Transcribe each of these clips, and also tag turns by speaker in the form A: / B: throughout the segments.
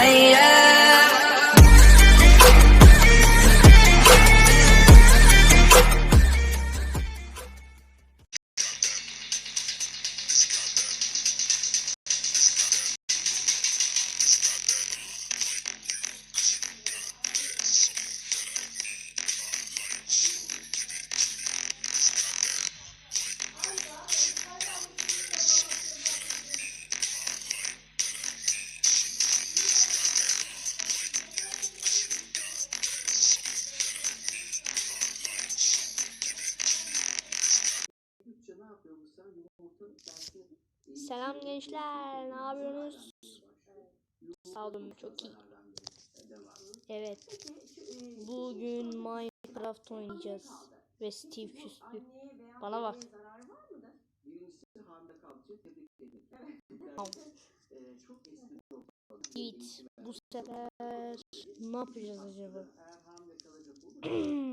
A: night gençler. Ne yapıyorsunuz? Sağ olun. Çok iyi. Evet. Bugün Minecraft oynayacağız. Ve Steve küstü. Bana bak. Git. Bu sefer ne yapacağız acaba?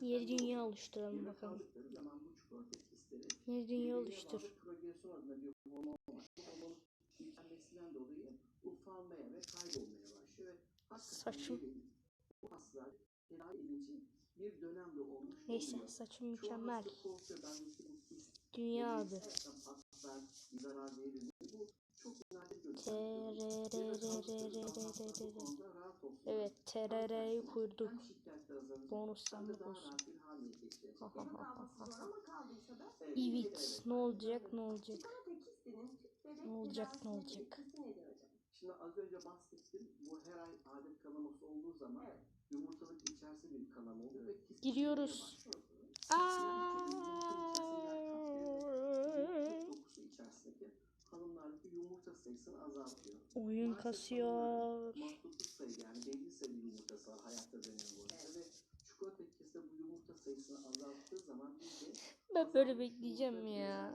A: Yeni dünya oluşturalım bakalım. Yeni dünya oluştur. Saçım. Neyse, saçım mükemmel. Dünya adı.
B: gerçekten
A: Evet TRR'yi kurduk.
B: Bonuslarımız
A: olsun.
B: evet
A: ne olacak ne olacak. Ne olacak ne olacak.
B: Şimdi az önce bahsettim. Bu her ay adet kanaması olduğu zaman yumurtalık içerisi bir kanama oluyor ve
A: Giriyoruz.
B: Şey
A: Aa!
B: sayısını azaltıyor.
A: Oyun kasıyor.
B: Mahsusluk sayı yani belli sayı yumurtası var hayatta dönüyor bu. Evet. Ve çikolata etkisi de bu yumurta sayısını azalttığı zaman
A: ben böyle bekleyeceğim ya.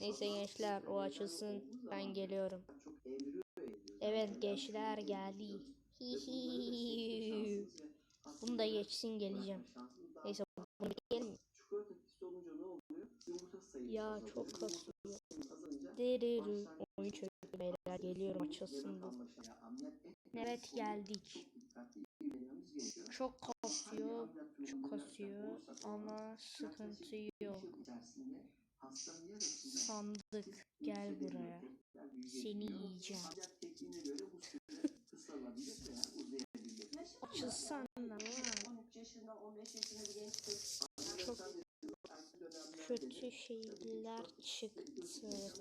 A: Neyse gençler o açılsın ben geliyorum. Evet gençler geldi. Bunu da geçsin geleceğim. Neyse bunu
B: gelin.
A: Ya çok kasıyor.
B: Diririm.
A: Oyun çöktü beyler. Geliyorum açılsın. Evet geldik.
B: Çok
A: kasıyor. Çok kasıyor. Ama sıkıntı yok. Sandık gel buraya. Seni yiyeceğim. Açılsana. Çok kötü şeyler çıktı.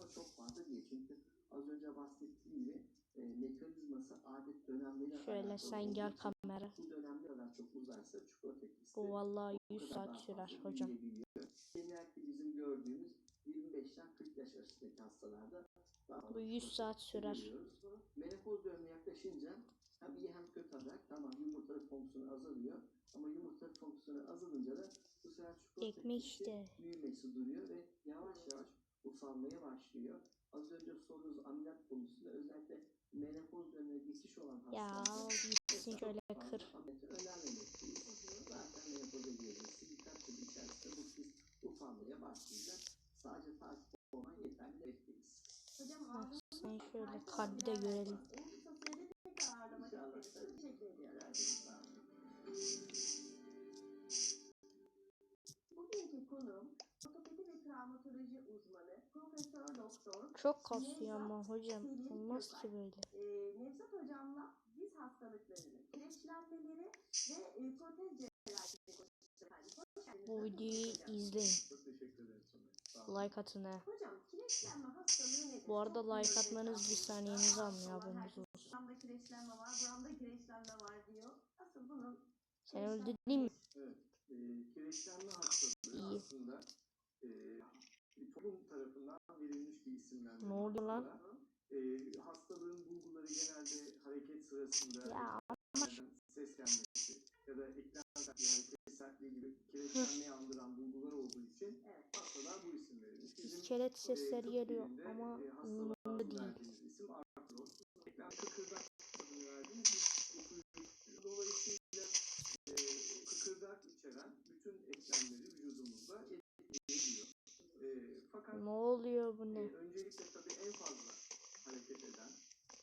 A: Şöyle sen gel kamera.
B: Bu
A: vallahi 100 saat sürer hocam. Bu 100 saat sürer.
B: Menopoz dönemi yaklaşınca hem iyi hem kötü olarak tamam yumurtalık fonksiyonu azalıyor. Ama yumurtalık fonksiyonu azalınca da bu sefer çikolata
A: Ekmek işte.
B: büyümesi duruyor ve yavaş yavaş ufalmaya başlıyor. Az önce sorduğunuz ameliyat konusunda özellikle menopoz dönemine geçiş olan
A: Ya
B: hastalarda
A: gitsin şöyle kır.
B: ameliyatı önermemekteyiz. Zaten menopoza girmesi birkaç yıl içerisinde bu kist ufalmaya başlayacak. Sadece takip olman yeterli bekleyiz.
C: Hocam
A: sen şöyle kalbi de görelim. Çok kasıyor ama hocam. Olmaz ki böyle.
C: e, Nevzat Hocam'la diz hastalıklarını, kireçlenmeleri ve e, protez geldiniz.
A: Bu videoyu izleyin.
B: Olun.
A: Like atın ha.
C: Hocam kireçlenme hastalığı nedir?
A: Bu arada like atmanız bir saniyenizi almıyor
C: herkes
A: olsun.
C: Buramda kireçlenme var, buramda kireçlenme var diyor. Asıl bunun
A: Sen öldürdün mi?
B: Evet, e, kireçlenme hastalığı
A: İyi.
B: aslında e, bir toplum tarafından verilmiş bir isimlendirme.
A: Ne oluyor lan?
B: E, hastalığın bulguları genelde hareket sırasında
A: Ya
B: eklemlerden ses gelmesi ya da eklem sertliği, hareket sertliği gibi kireçlenmeyi andıran bulgular olduğu için
C: Evet.
B: hastalar bu isim verilmiş. Bizim
A: iskelet
B: e,
A: sesleri
B: tıp
A: geliyor ama
B: e, hastalığa
A: umurumda değil.
B: verdiğimiz isim artroz. Eklem kıkırdak adını verdiğimiz bir okuyucu. Dolayısıyla e, kıkırdak içeren bütün eklemleri vücudumuzda etkileyebiliyor. E, fakat
A: Ne oluyor bu ne?
B: e, öncelikle tabii en fazla hareket eden,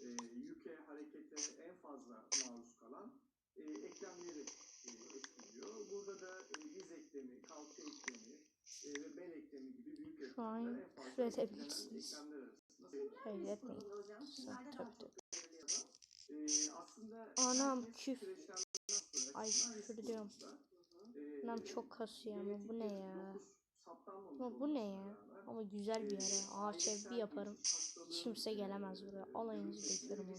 B: e, yüke, harekete en fazla maruz kalan e, eklemleri e, etkiliyor. Burada da e, diz eklemi, kalça eklemi e, ve bel eklemi gibi büyük eklemler en fazla
A: edebilirsiniz.
B: eklemler arasında.
A: Hayır etmeyin. Tabii tabii.
B: E, aslında
A: Anam, küf. Ay, küfür diyorum.
C: hı.
B: E,
A: Anam çok kasıyor ama bu ne ya? Ama bu ne ya? Ama güzel bir yere. Ağaç ev bir yaparım. Kimse gelemez buraya. Alayınızı
B: risk
A: onu.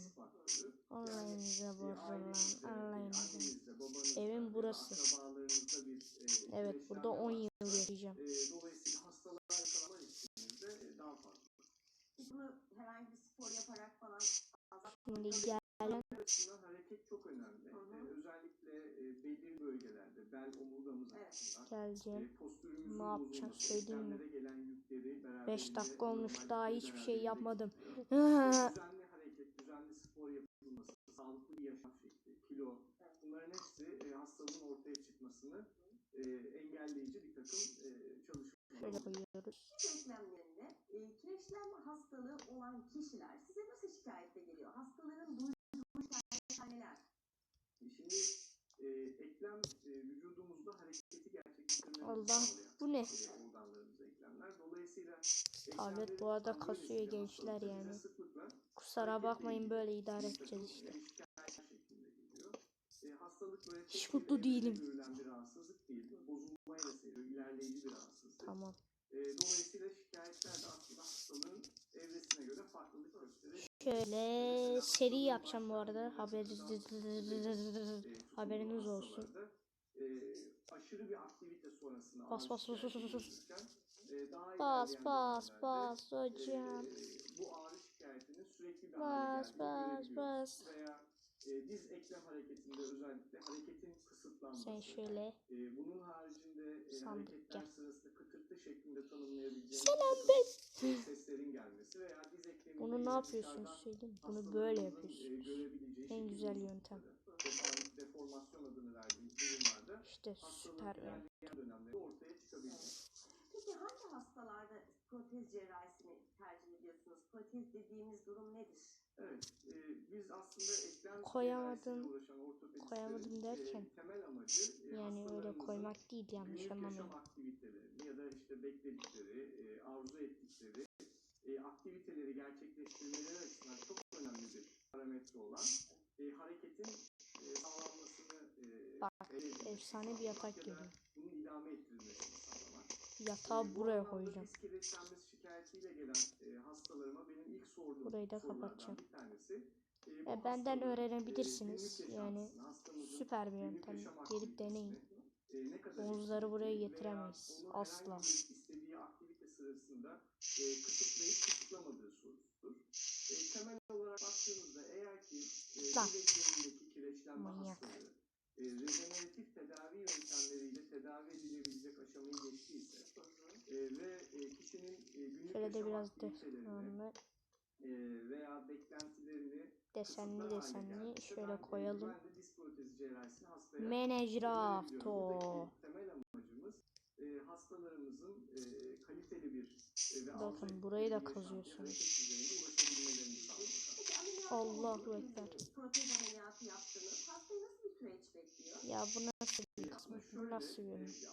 A: Allah'ınıza.
B: annenizde, babanızda
A: Evim burası. Evet burada
B: kireçlenme
A: 10 yıl yaşayacağım. Şimdi
C: azaltmak
A: gelen
B: hareket çok önemli.
C: Hı hı.
B: E, özellikle e, belli bölgelerde, bel omurgamız
C: Evet.
A: geleceğim.
B: E,
A: Ne yapacağım söyleyeyim mi?
B: eklemlere gelen yükleri
A: 5 dakika olmuş daha hiçbir şey yapmadım.
B: düzenli hareket, düzenli spor yapılması, sağlıklı bir yaşam şekli, kilo, bunların hepsi e, hastalığın ortaya çıkmasını e, engelleyici bir takım e, çalışmalar.
A: Şöyle koyuyoruz.
C: Diz eklemlerinde e, kireçlenme hastalığı olan kişiler size nasıl şikayette geliyor? Hastaların duyduğu şikayetler neler?
B: Şimdi e, eklem
A: Allah, bu ne? Tablet bu arada kasıyor gençler yani. Kusura bakmayın böyle idare edeceğiz işte. Hiç mutlu değilim. Tamam. Şöyle seri yapacağım bu arada. Haberiniz olsun.
B: E, aşırı bir aktivite sonrasında
A: Bas, bas, bas, bas, bas.
B: e,
A: Bas bas
B: dönemlerde,
A: bas
B: e,
A: hocam.
B: bu ağrı şikayetinin sürekli bir
A: Bas bas bas.
B: E, diz eklem hareketinde özellikle hareketin kısıtlanması.
A: Sen şöyle.
B: e, bunun haricinde e,
A: Sandık
B: hareketler
A: gel.
B: sırasında kıtırtı şeklinde tanımlayabileceğimiz seslerin gelmesi veya diz ekleminde
A: Bunu ne
B: dışarıdan
A: söyleyeyim. Bunu böyle
B: e, görebileceği
A: En güzel yöntem.
B: deform- Deformasyon adını verdiğimiz
A: İşte süper.
C: Peki hangi hastalarda protez cerrahisini tercih ediyorsunuz? Protez dediğimiz durum nedir?
B: Evet, e, biz aslında eklem
A: Koyamadım. Koyamadım derken,
B: e, temel amacı e,
A: Yani öyle koymak değil yanlış anlamayın.
B: aktivitelerini ya da işte bekledikleri, e, arzu ettikleri e, aktiviteleri gerçekleştirmeleri açısından çok önemli bir parametre olan e, hareketin e, sağlanmasını e,
A: Bak efsane bir yatak
B: sağlamak.
A: Yatağı
B: bu
A: buraya koyacağım.
B: e, hastalarıma benim ilk sorduğum
A: Burayı da kapatacağım.
B: e,
A: benden öğrenebilirsiniz.
B: e, günlük
A: Yani süper bir yöntem. Gelip deneyin.
B: aktivitesini, e,
A: buraya getiremeyiz. Asla.
B: istediği aktivite sırasında e, kısıtlayıp kısıtlamadığı sorusudur. E, temel olarak baktığımızda eğer ki e,
A: Lan.
B: bileklerindeki kireçlenme hastalığı e, rejeneratif tedavi yöntemleriyle tedavi edilebilecek aşamayı geçtiyse e, ve e, kişinin e, günlük
A: Şöyle de biraz de
B: e, veya beklentilerini
A: desenli desenli
B: geldiyse
A: şöyle koyalım.
B: De diz protezi cerrahisini hastaya
A: Menajraft
B: önerebiliyorum.
A: o.
B: Buradaki temel amacımız e, hastalarımızın e, kaliteli bir e, ve
A: Bakın, burayı da kazıyorsunuz. Allahu Ekber.
C: e, Protez ameliyatı yaptınız. Hastayı nasıl bir süreç bekliyor?
A: Ya bu nasıl bir kısmı? nasıl bir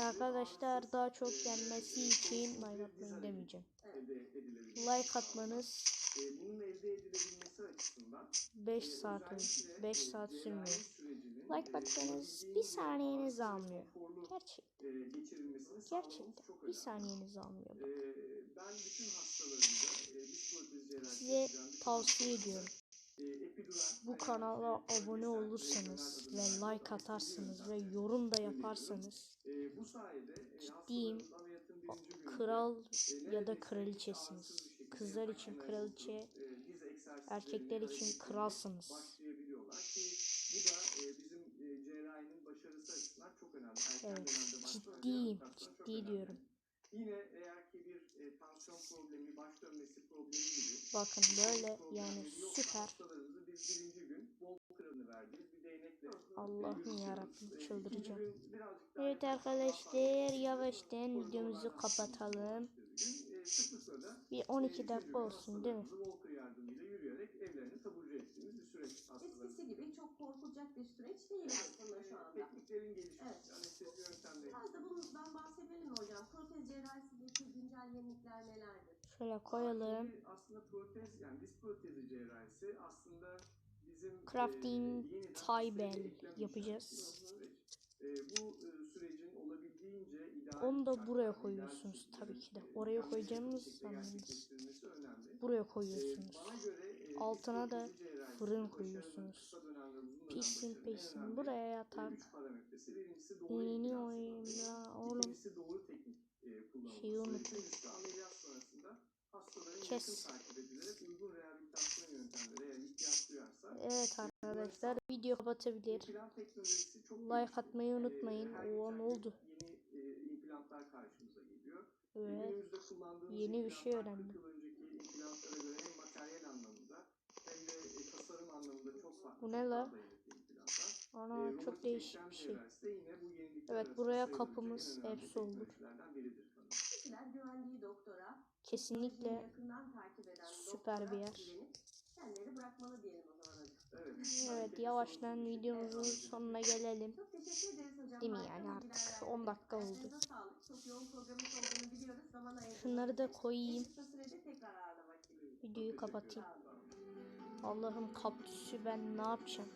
A: Arkadaşlar daha çok gelmesi için like atmayın demeyeceğim. Like atmanız
B: E, bunun elde edilebilmesi açısından
A: 5
B: e,
A: saat
B: özellikle,
A: 5
B: e,
A: saat sürmüyor. Like
B: olabildiğince
A: bir saniyenizi almıyor. Gerçek, gerçekten bir saniyenizi almıyor.
B: Cerrahisi
A: Size tavsiye ediyorum. Bu kanala abone olursanız ve like atarsanız ve yorum da yaparsanız Ciddiyim. kral ya da kraliçesiniz. Kızlar için kraliçe, erkekler için kralsınız. Evet, ciddiyim, ciddi diyorum.
B: Yine eğer ki bir e, tansiyon problemi, baş dönmesi problemi gibi
D: Bakın böyle yani süper.
B: Biz birinci gün bol kremi verdiğimiz bir değnekle
D: Allah'ım yarabbim, çıldıracağım. Evet arkadaşlar yavaştan videomuzu kapatalım. Bir
B: e,
D: 12
B: üçüncü
D: dakika olsun değil mi?
B: Walker yardımıyla yürüyerek evlerine taburcu ettiğimiz bir süreç hastalarımız.
C: Eskisi gibi çok korkulacak bir süreç değil aslında şu anda.
B: Tekniklerin gelişmesi,
C: Evet.
B: anestezi yöntemleri.
C: Biraz da bundan bahsedelim hocam? Protez cerrahisindeki güncel yenilikler nelerdir?
D: Şöyle koyalım.
B: Aslında protez yani diz protezi cerrahisi aslında bizim
D: Crafting
B: e, eklem
D: yapacağız.
B: E, bu e,
D: Onu da buraya koyuyorsunuz tabii ki de. Oraya
B: gerçekleştirilmesi önemli.
D: Buraya koyuyorsunuz. Altına da fırın koyuyorsunuz. Pişsin pişsin. Buraya yatar. Yeni
B: implant
D: oyun
B: kullanımı.
D: ya oğlum. Şeyi unuttum. Kes. Evet arkadaşlar video kapatabilir. Like atmayı unutmayın.
B: geçen
D: ne oldu?
B: İmplantlar karşımıza geliyor.
D: Evet.
B: Günümüzde kullandığımız
D: Yeni bir şey öğrendim.
B: 40 yıl önceki implantlara göre hem materyal anlamında hem de e, tasarım anlamında çok farklı.
D: Bu ne la?
B: E,
D: Ana
B: robotik
D: çok değişik bir şey.
B: cerrahisi de yine bu yenilikler
D: Evet, buraya kapımız hepsi.
C: Kişiler güvendiği doktora,
D: Kesinlikle
C: yakından takip eden
D: süper bir yer.
C: kendileri bırakmalı diyelim o zaman.
B: Evet,
D: yavaştan videomuzun sonuna gelelim. Değil mi yani artık
C: verdiniz.
D: 10 dakika oldu. Şunları da koyayım. Videoyu kapatayım. Allah'ım kaktüsü ben ne yapacağım?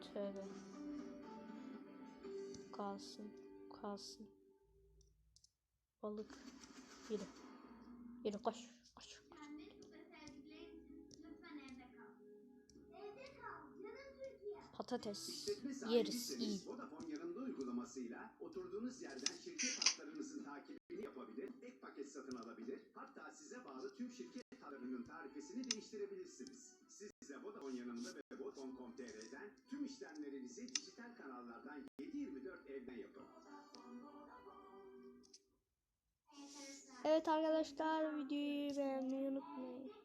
D: Tövbe. Kalsın. Kalsın. Balık. Yürü. Yürü koş. Patates. Yeriz. iyi.
E: Vodafone yanında uygulamasıyla oturduğunuz yerden şirket hatlarınızın takibini yapabilir, ek paket satın alabilir, hatta size bağlı tüm şirket hatlarının tarifesini değiştirebilirsiniz. Siz de Vodafone yanında ve Vodafone.com.tr'den tüm işlemlerinizi dijital kanallardan 7-24 evden yapın.
D: Evet arkadaşlar videoyu beğenmeyi unutmayın.